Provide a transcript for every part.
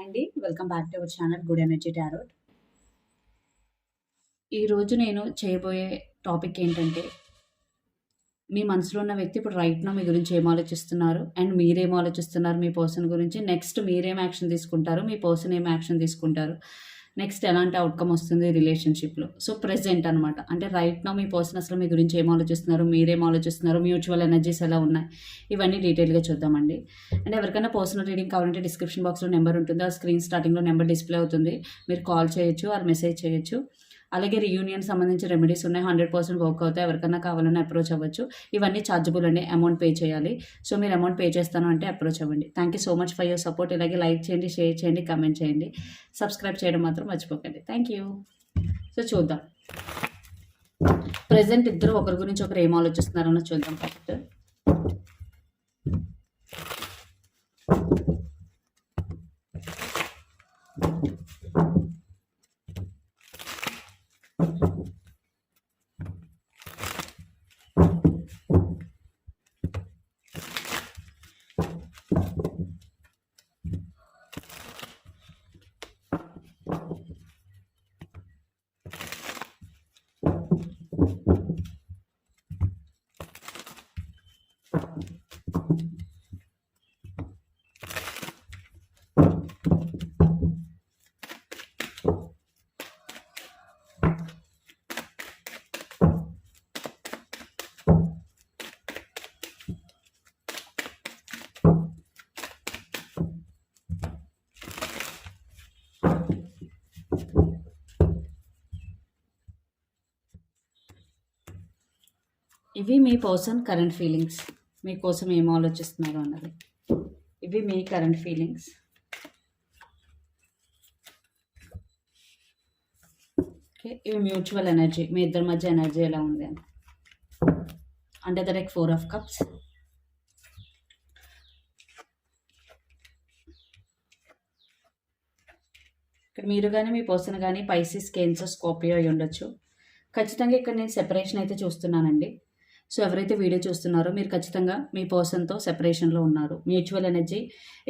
అండి welcome back to our channel good energy tarot ఈరోజు నేను చేయబోయే టాపిక్ ఏంటంటే మీ మనసులో ఉన్న వ్యక్తి ఇప్పుడు రైట్నో మీ గురించి ఏం ఆలోచిస్తున్నారు? అండ్ మీరేం ఆలోచిస్తున్నారు మీ పర్సన్ గురించి? నెక్స్ట్ మీరేం యాక్షన్ తీసుకుంటారు? మీ పర్సన్ ఏం యాక్షన్ తీసుకుంటారు? నెక్స్ట్ ఎలాంటి అవుట్కమ్ వస్తుంది రిలేషన్షిప్లో సో ప్రెజెంట్ అనమాట అంటే రైట్ నో మీ పర్సన్ అసలు మీ గురించి ఏం ఆలోచిస్తున్నారు? మీరేం ఆలోచిస్తున్నారు? మ్యూచువల్ ఎనర్జీస్ ఎలా ఉన్నాయి? ఇవన్నీ డీటెయిల్గా చూద్దామండి. అండ్ ఎవరికైనా పర్సనల్ రీడింగ్ కావాలంటే డిస్క్రిప్షన్ బాక్స్లో నెంబర్ ఉంటుంది. ఆ స్క్రీన్ స్టార్టింగ్లో నెంబర్ డిస్ప్లే అవుతుంది. మీరు కాల్ చేయొచ్చు ఆర్ మెసేజ్ చేయొచ్చు. అలాగే రియూనియన్ సంబంధించి రెమెడీస్ ఉన్నాయి. హండ్రెడ్ పర్సెంట్ వర్క్ అవుతాయి. ఎవరికైనా కావాలని అప్రోచ్ అవ్వచ్చు. ఇవన్నీ ఛార్జబుల్ అండి. అమౌంట్ పే చేయాలి. సో మీరు అమౌంట్ పే చేస్తాను అంటే అప్రోచ్ అవ్వండి. Thank you so much for your support ఇలాగే లైక్ చేయండి షేర్ చేయండి కమెంట్ చేయండి. సబ్స్క్రైబ్ చేయడం మాత్రం మర్చిపోకండి. థ్యాంక్ యూ సో చూద్దాం. ప్రజెంట్ ఇద్దరు ఒకరి గురించి ఒకరు ఏం ఆలోచిస్తున్నారో చూద్దాం ఫస్ట్ ఇవి మీ పర్సన్ కరెంట్ ఫీలింగ్స్. మీకోసం ఏం ఆలోచిస్తున్నారు అన్నది. ఇవి మీ కరెంట్ ఫీలింగ్స్. ఓకే ఇవి మ్యూచువల్ ఎనర్జీ. మీ ఇద్దరి మధ్య ఎనర్జీ ఎలా ఉంది అని. అంటే the like four of cups ఇక్కడ మీరు కానీ మీ పర్సన్ కానీ పైసిస్ కేన్సర్ స్కోపియో అయి ఉండొచ్చు. ఖచ్చితంగా ఇక్కడ నేను సెపరేషన్ అయితే చూస్తున్నానండి. సో ఎవరైతే వీడియో చూస్తున్నారో మీరు ఖచ్చితంగా మీ పర్సన్తో సెపరేషన్లో ఉన్నారు. Mutual energy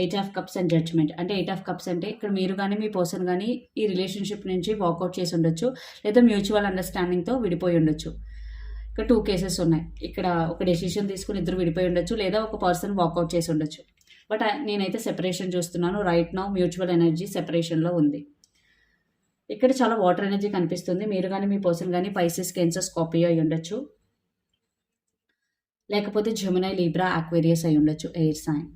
eight of cups and judgement. అంటే ఎయిట్ ఆఫ్ కప్స్ అంటే ఇక్కడ మీరు కానీ మీ పర్సన్ కానీ ఈ రిలేషన్షిప్ నుంచి వాకౌట్ చేసి ఉండొచ్చు. లేదా మ్యూచువల్ అండర్స్టాండింగ్తో విడిపోయి ఉండొచ్చు. ఇక్కడ టూ కేసెస్ ఉన్నాయి. ఇక్కడ ఒక డెసిషన్ తీసుకుని ఇద్దరు విడిపోయి ఉండొచ్చు. లేదా ఒక పర్సన్ వాకౌట్ చేసి ఉండొచ్చు. బట్ నేనైతే సెపరేషన్ చూస్తున్నాను. రైట్ నౌ మ్యూచువల్ ఎనర్జీ సెపరేషన్లో ఉంది. ఇక్కడ చాలా వాటర్ ఎనర్జీ కనిపిస్తుంది. మీరు కానీ మీ పర్సన్ కానీ పైసెస్ కెన్సర్స్ కాపీ అయి ఉండొచ్చు. లేకపోతే జమునై లీబ్రా ఆక్వేరియస్ అయి ఉండొచ్చు ఎయిర్ సైన్.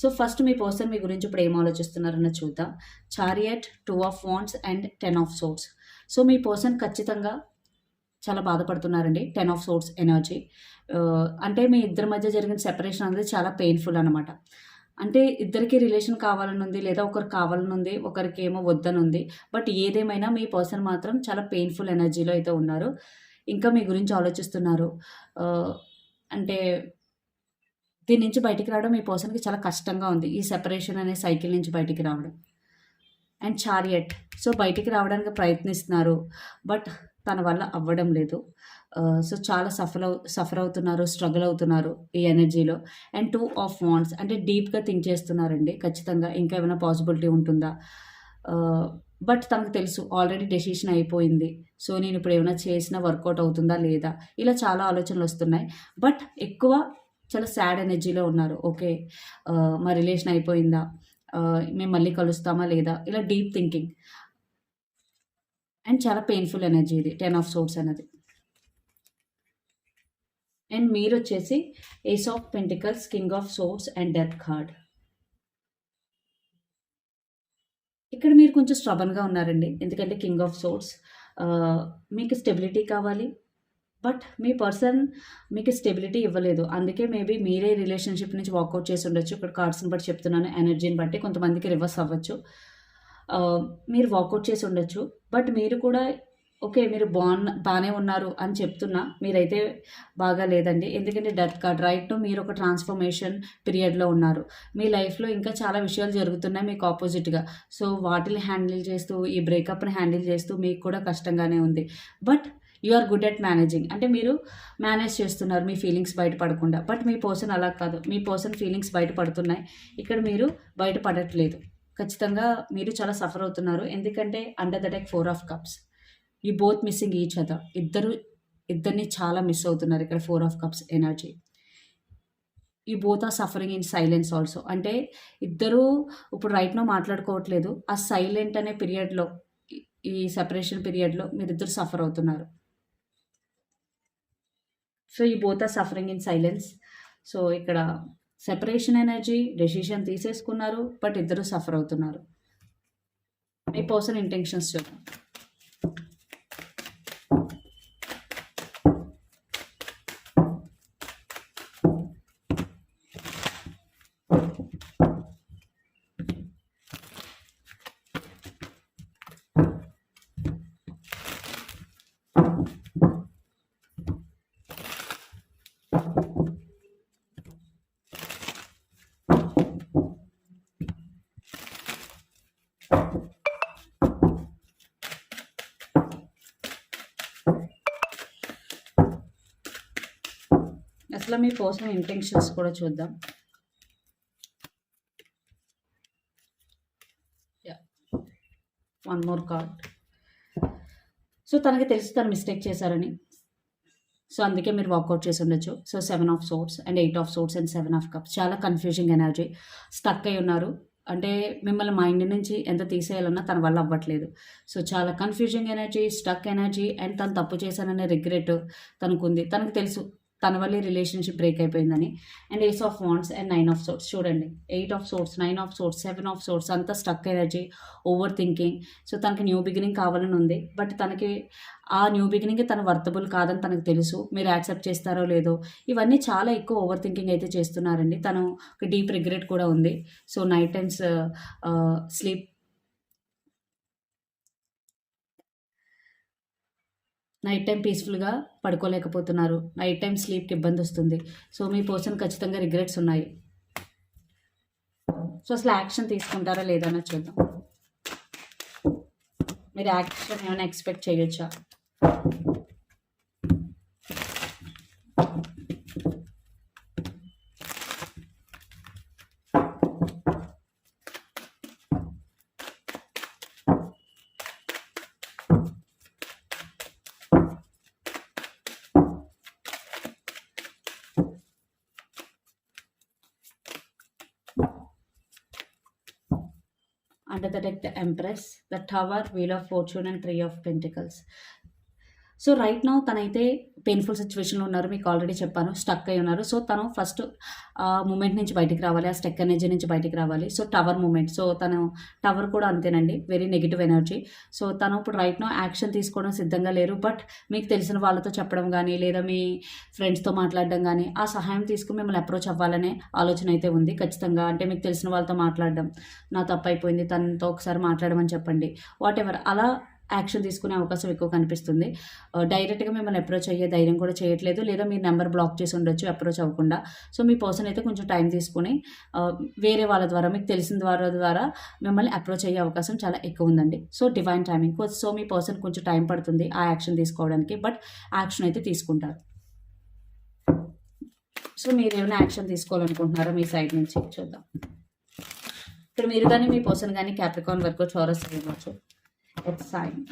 సో ఫస్ట్ మీ పర్సన్ మీ గురించి ఇప్పుడు ఏం ఆలోచిస్తున్నారన్న చూద్దాం. Chariot two of wands and ten of swords so me person ఖచ్చితంగా చాలా బాధపడుతున్నారండి. టెన్ ఆఫ్ సోర్స్ ఎనర్జీ అంటే మీ ఇద్దరి మధ్య జరిగిన సెపరేషన్ అనేది చాలా పెయిన్ఫుల్ అనమాట అంటే ఇద్దరికి రిలేషన్ కావాలని ఉంది లేదా ఒకరు కావాలని ఉంది ఒకరికి ఏమో వద్దనుంది బట్ ఏదేమైనా మీ పర్సన్ మాత్రం చాలా పెయిన్ఫుల్ ఎనర్జీలో అయితే ఉన్నారు. ఇంకా మీ గురించి ఆలోచిస్తున్నారు. అంటే దీని నుంచి బయటికి రావడం ఈ పర్సన్కి చాలా కష్టంగా ఉంది. ఈ సెపరేషన్ అనే సైకిల్ నుంచి బయటికి రావడం. అండ్ చారియట్ సో బయటికి రావడానికి ప్రయత్నిస్తున్నారు. బట్ తన వల్ల అవ్వడం లేదు. Uh, సో చాలా సఫర్ సఫర్ అవుతున్నారు స్ట్రగుల్ అవుతున్నారు ఈ ఎనర్జీలో అండ్ టూ ఆఫ్ వాండ్స్ అంటే డీప్గా థింక్ చేస్తున్నారండి. ఖచ్చితంగా ఇంకా ఏమైనా పాసిబిలిటీ ఉంటుందా? Uh, బట్ తనకు తెలుసు ఆల్రెడీ డెసిషన్ అయిపోయింది. సో నేను ఇప్పుడు ఏమైనా చేసినా వర్కౌట్ అవుతుందా లేదా? ఇలా చాలా ఆలోచనలు వస్తున్నాయి. బట్ ఎక్కువ చాలా సాడ్ ఎనర్జీలో ఉన్నారు. ఓకే మా రిలేషన్ అయిపోయిందా? మేము మళ్ళీ కలుస్తామా లేదా? ఇలా డీప్ థింకింగ్ అండ్ చాలా పెయిన్ఫుల్ ఎనర్జీ ఇది టెన్ ఆఫ్ సోర్స్ అనేది. అండ్ మీరు వచ్చేసి ace of pentacles king of swords and death card ఇక్కడ మీరు కొంచెం స్ట్రబన్గా ఉన్నారండి. ఎందుకంటే కింగ్ ఆఫ్ సోర్స్ మీకు స్టెబిలిటీ కావాలి. బట్ మీ పర్సన్ మీకు స్టెబిలిటీ ఇవ్వలేదు. అందుకే మేబీ మీరే రిలేషన్షిప్ నుంచి వాకౌట్ చేసి ఉండొచ్చు. ఇక్కడ కార్డ్స్ని బట్టి చెప్తున్నాను ఎనర్జీని బట్టి. కొంతమందికి రివర్స్ అవ్వచ్చు. మీరు వాకౌట్ చేసి ఉండొచ్చు. బట్ మీరు కూడా ఓకే మీరు బాగున్న బాగానే ఉన్నారు అని చెప్తున్నా. మీరైతే బాగా లేదండి. ఎందుకంటే డెత్ కార్డ్ రైట్ మీరు ఒక ట్రాన్స్ఫర్మేషన్ పీరియడ్లో ఉన్నారు. మీ లైఫ్లో ఇంకా చాలా విషయాలు జరుగుతున్నాయి మీకు ఆపోజిట్గా. సో వాటిని హ్యాండిల్ చేస్తూ ఈ బ్రేకప్ని హ్యాండిల్ చేస్తూ మీకు కూడా కష్టంగానే ఉంది. But you are good at managing. అంటే మీరు మేనేజ్ చేస్తున్నారు మీ ఫీలింగ్స్ బయటపడకుండా. బట్ మీ పర్సన్ అలా కాదు. మీ పర్సన్ ఫీలింగ్స్ బయటపడుతున్నాయి. ఇక్కడ మీరు బయటపడట్లేదు. ఖచ్చితంగా మీరు చాలా సఫర్ అవుతున్నారు. ఎందుకంటే under the deck four of cups ఈ బోత్ మిస్సింగ్ ఈచ్ అదర్. ఇద్దరు ఇద్దరిని చాలా మిస్ అవుతున్నారు ఇక్కడ ఫోర్ ఆఫ్ కప్స్ ఎనర్జీ. ఈ both are suffering in silence also. అంటే ఇద్దరు ఇప్పుడు రైట్నో మాట్లాడుకోవట్లేదు. ఆ సైలెంట్ అనే పీరియడ్లో ఈ సెపరేషన్ పీరియడ్లో మీరిద్దరు సఫర్ అవుతున్నారు. సో ఈ both are suffering in silence. So ఇక్కడ సెపరేషన్ ఎనర్జీ డెసిషన్ తీసేసుకున్నారు బట్ ఇద్దరు సఫర్ అవుతున్నారు. మీ పర్సన్ ఇంటెన్షన్స్ చూద్దాం. అసలు మీ కోసం ఇంటెన్షన్స్ కూడా చూద్దాం. వన్ మోర్ కార్డ్ సో తనకి తెలిసి తను మిస్టేక్ చేశారని. సో అందుకే మీరు వాకౌట్ చేసి ఉండొచ్చు. So seven of swords and eight of swords and seven of cups చాలా కన్ఫ్యూజింగ్ ఎనర్జీ స్టక్ అయి ఉన్నారు. అంటే మిమ్మల్ని మైండ్ నుంచి ఎంత తీసేయాలన్నా తన వల్ల అవ్వట్లేదు. సో చాలా confusing energy stuck energy and తను తప్పు చేశాననే రిగ్రెట్ తనకుంది. తనకు తెలుసు. తన వల్లే రిలేషన్షిప్ బ్రేక్ అయిపోయిందని. And ace of wands and nine of swords చూడండి. Eight of swords nine of swords seven of swords అంతా stuck energy over thinking so తనకి న్యూ బిగినింగ్ కావాలని ఉంది. బట్ తనకి ఆ న్యూ బిగినింగ్ తన వర్తబుల్ కాదని తనకు తెలుసు. మీరు యాక్సెప్ట్ చేస్తారో లేదో. ఇవన్నీ చాలా ఎక్కువ ఓవర్ థింకింగ్ అయితే చేస్తున్నారండి. తను ఒక డీప్ రిగ్రెట్ కూడా ఉంది. So night times sleep night time పీస్ఫుల్గా పడుకోలేకపోతున్నారు. నైట్ టైం స్లీప్కి ఇబ్బంది వస్తుంది. సో మీ పర్సన్ ఖచ్చితంగా రిగ్రెట్స్ ఉన్నాయి. సో అసలు యాక్షన్ తీసుకుంటారా లేదా అని చూద్దాం. మీరు యాక్షన్ ఏమైనా ఎక్స్పెక్ట్ చేయొచ్చా? Under the deck the empress the tower wheel of fortune and three of pentacles so right now తనైతే పెయిన్ఫుల్ సిచ్యువేషన్లో ఉన్నారు మీకు ఆల్రెడీ చెప్పాను స్టక్ అయి ఉన్నారు. సో తను ఫస్ట్ ఆ మూమెంట్ నుంచి బయటికి రావాలి ఆ స్టక్ ఎనర్జీ నుంచి బయటికి రావాలి. సో టవర్ మూమెంట్ సో తను టవర్ కూడా అంతేనండి వెరీ నెగిటివ్ ఎనర్జీ సో తను ఇప్పుడు రైట్ నో యాక్షన్ తీసుకోవడం సిద్ధంగా లేరు. బట్ మీకు తెలిసిన వాళ్ళతో చెప్పడం కానీ లేదా మీ ఫ్రెండ్స్తో మాట్లాడడం కానీ ఆ సహాయం తీసుకుని మిమ్మల్ని అప్రోచ్ అవ్వాలనే ఆలోచన అయితే ఉంది ఖచ్చితంగా. అంటే మీకు తెలిసిన వాళ్ళతో మాట్లాడడం నా తప్పు అయిపోయింది తనతో ఒకసారి మాట్లాడమని చెప్పండి. వాట్ ఎవర్ అలా యాక్షన్ తీసుకునే అవకాశం ఎక్కువ కనిపిస్తుంది. డైరెక్ట్గా మిమ్మల్ని అప్రోచ్ అయ్యే ధైర్యం కూడా చేయట్లేదు. లేదా మీ నెంబర్ బ్లాక్ చేసి ఉండొచ్చు అప్రోచ్ అవ్వకుండా. సో మీ పర్సన్ అయితే కొంచెం టైం తీసుకుని వేరే వాళ్ళ ద్వారా మీకు తెలిసిన ద్వారా ద్వారా మిమ్మల్ని అప్రోచ్ అయ్యే అవకాశం చాలా ఎక్కువ ఉందండి. So divine timing. సో మీ పర్సన్ కొంచెం టైం పడుతుంది ఆ యాక్షన్ తీసుకోవడానికి బట్ యాక్షన్ అయితే తీసుకుంటారు. సో మీరు ఏమైనా యాక్షన్ తీసుకోవాలనుకుంటున్నారా మీ సైడ్ నుంచి? చూద్దాం. ఇక్కడ మీరు కానీ మీ పర్సన్ కానీ క్యాప్రికాన్ వరకు చోరస్ అయ్యవచ్చు It's sign.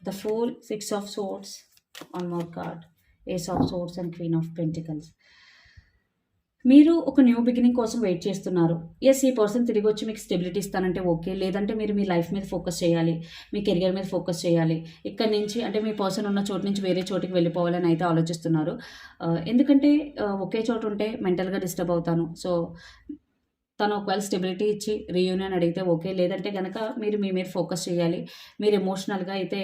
The Fool, Six of Swords, one more card, Ace of Swords and Queen of Pentacles. మీరు ఒక న్యూ బిగినింగ్ కోసం వెయిట్ చేస్తున్నారు. ఎస్ ఈ పర్సన్ తిరిగి వచ్చి మీకు స్టెబిలిటీ ఇస్తానంటే ఓకే లేదంటే మీరు మీ లైఫ్ మీద ఫోకస్ చేయాలి. మీ కెరియర్ మీద ఫోకస్ చేయాలి. ఇక్కడ నుంచి అంటే మీ పర్సన్ ఉన్న చోటు నుంచి వేరే చోటికి వెళ్ళిపోవాలని అయితే ఆలోచిస్తున్నారు. Uh, ఎందుకంటే uh, ఒకే చోట ఉంటే మెంటల్గా డిస్టర్బ్ అవుతాను. సో తను ఒకవేళ స్టెబిలిటీ ఇచ్చి రీయూనియన్ అడిగితే ఓకే లేదంటే కనుక మీరు మీ మీద ఫోకస్ చేయాలి. మీరు ఎమోషనల్గా అయితే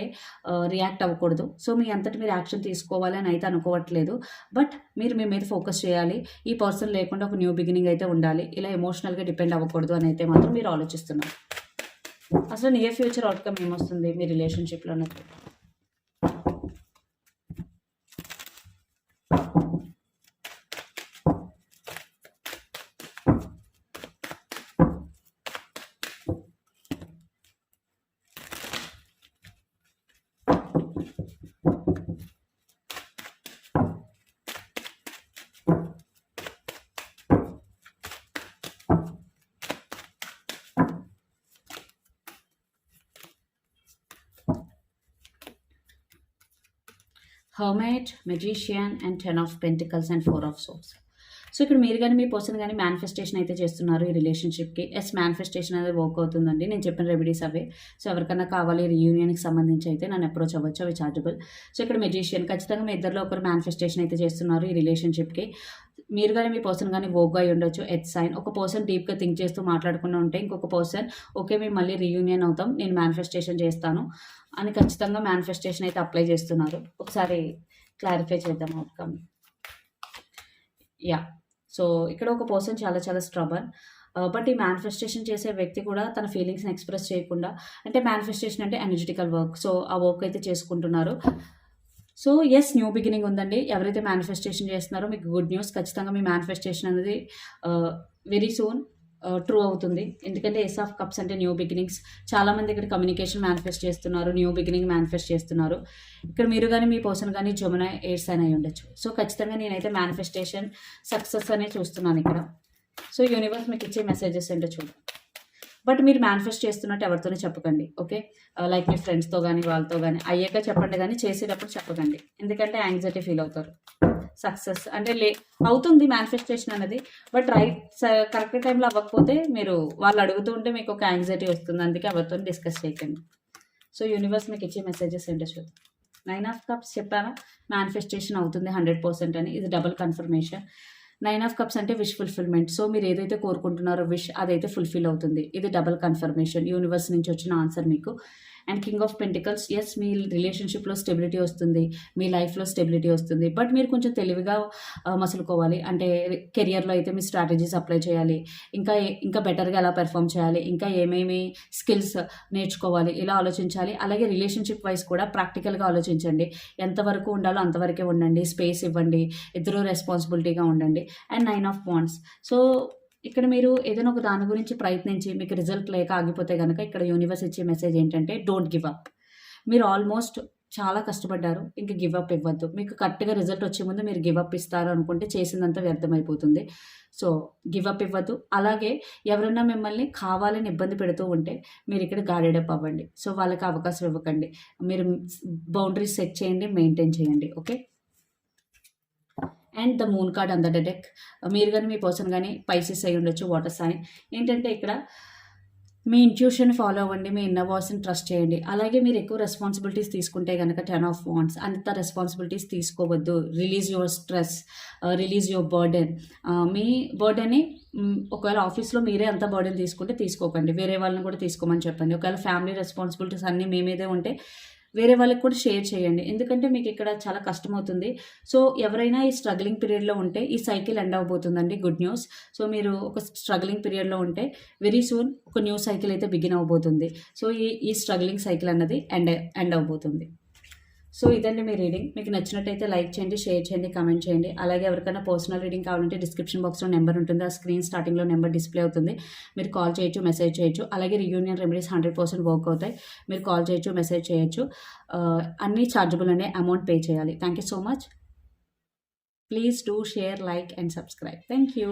రియాక్ట్ అవ్వకూడదు. సో మీ అంతటి మీరు యాక్షన్ తీసుకోవాలని అయితే అనుకోవట్లేదు. బట్ మీరు మీ మీద ఫోకస్ చేయాలి. ఈ పర్సన్ లేకుండా ఒక న్యూ బిగినింగ్ అయితే ఉండాలి. ఇలా ఎమోషనల్గా డిపెండ్ అవ్వకూడదు అని అయితే మాత్రం మీరు ఆలోచిస్తున్నారు. అసలు నియర్ ఫ్యూచర్ అవుట్కమ్ ఏమొస్తుంది మీ రిలేషన్షిప్లో అన్నది? Hermit magician and ten of pentacles and four of swords so ఇక్కడ మీరు కానీ మీ పర్సన్ కానీ మేనిఫెస్టేషన్ అయితే చేస్తున్నారు ఈ రిలేషన్షిప్కి ఎస్ మేనిఫెస్టేషన్ అనేది వర్క్ అవుతుందండి. నేను చెప్పిన రెమెడీస్ అవే. సో ఎవరికైనా కావాలి రీయూనియన్కి సంబంధించి అయితే నన్ను అప్రోచ్ అవ్వచ్చు. అవి చార్జబుల్ సో ఇక్కడ మెజిషియన్ ఖచ్చితంగా మీ ఇద్దరిలో ఒకరు మేనిఫెస్టేషన్ అయితే చేస్తున్నారు ఈ రిలేషన్షిప్కి మీరు కానీ మీ పర్సన్ కానీ వోగ్గా అయి ఉండొచ్చు ఎత్ సైన్ ఒక పర్సన్ డీప్గా థింక్ చేస్తూ మాట్లాడుకుంటూ ఉంటే ఇంకొక పర్సన్ ఓకే మేము మళ్ళీ రీయూనియన్ అవుతాం నేను మేనిఫెస్టేషన్ చేస్తాను అని ఖచ్చితంగా మేనిఫెస్టేషన్ అయితే అప్లై చేస్తున్నారు. ఒకసారి క్లారిఫై చేద్దాం అవుట్కమ్ యా సో ఇక్కడ ఒక పర్సన్ చాలా చాలా స్ట్రబర్ బట్ uh, ఈ మేనిఫెస్టేషన్ చేసే వ్యక్తి కూడా తన ఫీలింగ్స్ని ఎక్స్ప్రెస్ చేయకుండా అంటే మేనిఫెస్టేషన్ అంటే ఎనర్జెటికల్ వర్క్ సో ఆ వర్క్ అయితే చేసుకుంటున్నారు. సో ఎస్ న్యూ బిగినింగ్ ఉందండి. ఎవరైతే మేనిఫెస్టేషన్ చేస్తున్నారో మీకు గుడ్ న్యూస్ ఖచ్చితంగా మీ మేనిఫెస్టేషన్ అనేది వెరీ సూన్ ట్రూ అవుతుంది. ఎందుకంటే ఎస్ ఆఫ్ కప్స్ అంటే న్యూ బిగినింగ్స్ చాలామంది ఇక్కడ కమ్యూనికేషన్ మేనిఫెస్ట్ చేస్తున్నారు న్యూ బిగినింగ్ మేనిఫెస్ట్ చేస్తున్నారు. ఇక్కడ మీరు కానీ మీ పర్సన్ కానీ జమున ఎయిడ్స్ అని అయి ఉండొచ్చు. సో ఖచ్చితంగా నేనైతే మేనిఫెస్టేషన్ సక్సెస్ అనే చూస్తున్నాను ఇక్కడ. సో యూనివర్స్ మీకు ఇచ్చే మెసేజెస్ ఏంటో చూడండి బట్ మీరు మేనిఫెస్ట్ చేస్తున్నట్టు ఎవరితోనే చెప్పకండి ఓకే? Uh, లైక్ మీ ఫ్రెండ్స్తో కానీ వాళ్ళతో కానీ అయ్యాక చెప్పండి కానీ చేసేటప్పుడు చెప్పకండి. ఎందుకంటే యాంగ్జైటీ ఫీల్ అవుతారు. సక్సెస్ అంటే లే అవుతుంది మేనిఫెస్టేషన్ అనేది బట్ రైట్ కరెక్ట్ టైంలో అవ్వకపోతే మీరు వాళ్ళు అడుగుతూ ఉంటే మీకు ఒక యాంగ్జైటీ వస్తుంది. అందుకే ఎవరితో డిస్కస్ చేయకండి. సో యూనివర్స్ మీకు ఇచ్చే మెసేజెస్ ఏంటో చూద్దాం. నైన్ ఆఫ్ కప్స్ చెప్పానా మేనిఫెస్టేషన్ అవుతుంది హండ్రెడ్ పర్సెంట్ అని. ఇది double confirmation. Nine of cups అంటే విష్ ఫుల్ఫిల్మెంట్. సో మీరు ఏదైతే కోరుకుంటున్నారో విష్ అదైతే ఫుల్ఫిల్ అవుతుంది. ఇది డబల్ కన్ఫర్మేషన్. యూనివర్స్ నుంచి వచ్చిన ఆన్సర్ మీకు. And king of pentacles yes మీ రిలేషన్షిప్లో స్టెబిలిటీ వస్తుంది మీ లైఫ్లో స్టెబిలిటీ వస్తుంది. బట్ మీరు కొంచెం తెలివిగా మసులుకోవాలి. అంటే కెరియర్లో అయితే మీ స్ట్రాటజీస్ అప్లై చేయాలి. ఇంకా ఇంకా బెటర్గా ఎలా పెర్ఫామ్ చేయాలి? ఇంకా ఏమేమి స్కిల్స్ నేర్చుకోవాలి? ఇలా ఆలోచించాలి. అలాగే రిలేషన్షిప్ వైజ్ కూడా ప్రాక్టికల్గా ఆలోచించండి. ఎంతవరకు ఉండాలో అంతవరకే ఉండండి. స్పేస్ ఇవ్వండి. ఇద్దరు రెస్పాన్సిబిలిటీగా ఉండండి. And nine of points so ఇక్కడ మీరు ఏదైనా ఒక దాని గురించి ప్రయత్నించి మీకు రిజల్ట్ లేక ఆగిపోతే కనుక ఇక్కడ యూనివర్స్ ఇచ్చే మెసేజ్ ఏంటంటే డోంట్ గివ్ అప్ మీరు ఆల్మోస్ట్ చాలా కష్టపడ్డారు ఇంకా గివ్ అప్ ఇవ్వద్దు. మీకు కరెక్ట్గా రిజల్ట్ వచ్చే ముందు మీరు గివ్ అప్ ఇస్తారు అనుకుంటే చేసిందంతా వ్యర్థమైపోతుంది. సో గివ్ అప్ ఇవ్వద్దు. అలాగే ఎవరన్నా మిమ్మల్ని కావాలని ఇబ్బంది పెడుతూ ఉంటే మీరు ఇక్కడ గార్డెడ్ అప్ అవ్వండి. సో వాళ్ళకి అవకాశం ఇవ్వకండి. మీరు బౌండరీస్ సెట్ చేయండి మెయింటైన్ చేయండి. Okay and the moon card under deck. మీరు కానీ మీ పర్సన్ కానీ పైసెస్ అయి ఉండొచ్చు వాటర్ సైన్ ఏంటంటే ఇక్కడ మీ ఇంట్యూషన్ ఫాలో అవ్వండి మీ ఇన్నర్ వాయిస్ని ట్రస్ట్ చేయండి. అలాగే మీరు ఎక్కువ రెస్పాన్సిబిలిటీస్ తీసుకుంటే కనుక టెన్ ఆఫ్ వాన్స్ అంత రెస్పాన్సిబిలిటీస్ తీసుకోవద్దు. Release your stress release your burden మీ బర్డెన్ని ఒకవేళ ఆఫీస్లో మీరే అంత బర్డెన్ తీసుకుంటే తీసుకోకండి. వేరే వాళ్ళని కూడా తీసుకోమని చెప్పండి. ఒకవేళ ఫ్యామిలీ రెస్పాన్సిబిలిటీస్ అన్నీ మీ మీదే ఉంటే వేరే వాళ్ళకి కూడా షేర్ చేయండి. ఎందుకంటే మీకు ఇక్కడ చాలా కష్టమవుతుంది. సో ఎవరైనా ఈ స్ట్రగ్లింగ్ పీరియడ్లో ఉంటే ఈ సైకిల్ ఎండ్ అవబోతుందండి గుడ్ న్యూస్ సో మీరు ఒక స్ట్రగ్లింగ్ పీరియడ్లో ఉంటే వెరీ సూన్ ఒక న్యూ సైకిల్ అయితే బిగిన్ అవబోతుంది. సో ఈ ఈ స్ట్రగ్లింగ్ సైకిల్ అన్నది ఎండ్ ఎండ్ అవబోతుంది. సో ఇదండి మీ రీడింగ్. మీకు నచ్చినట్టయితే లైక్ చేయండి షేర్ చేయండి కామెంట్ చేయండి. అలాగే ఎవరికైనా పర్సనల్ రీడింగ్ కావాలంటే డిస్క్రిప్షన్ బాక్స్లో నెంబర్ ఉంటుంది. ఆ స్క్రీన్ స్టార్టింగ్లో నెంబర్ డిస్ప్లే అవుతుంది. మీరు కాల్ చేయొచ్చు మెసేజ్ చేయొచ్చు. అలాగే reunion remedies hundred percent work అవుతాయి. మీరు కాల్ చేయొచ్చు మెసేజ్ చేయొచ్చు. అన్నీ ఛార్జబుల్ అనే అమౌంట్ పే చేయాలి. Thank you so much. Please do share like and subscribe. Thank you.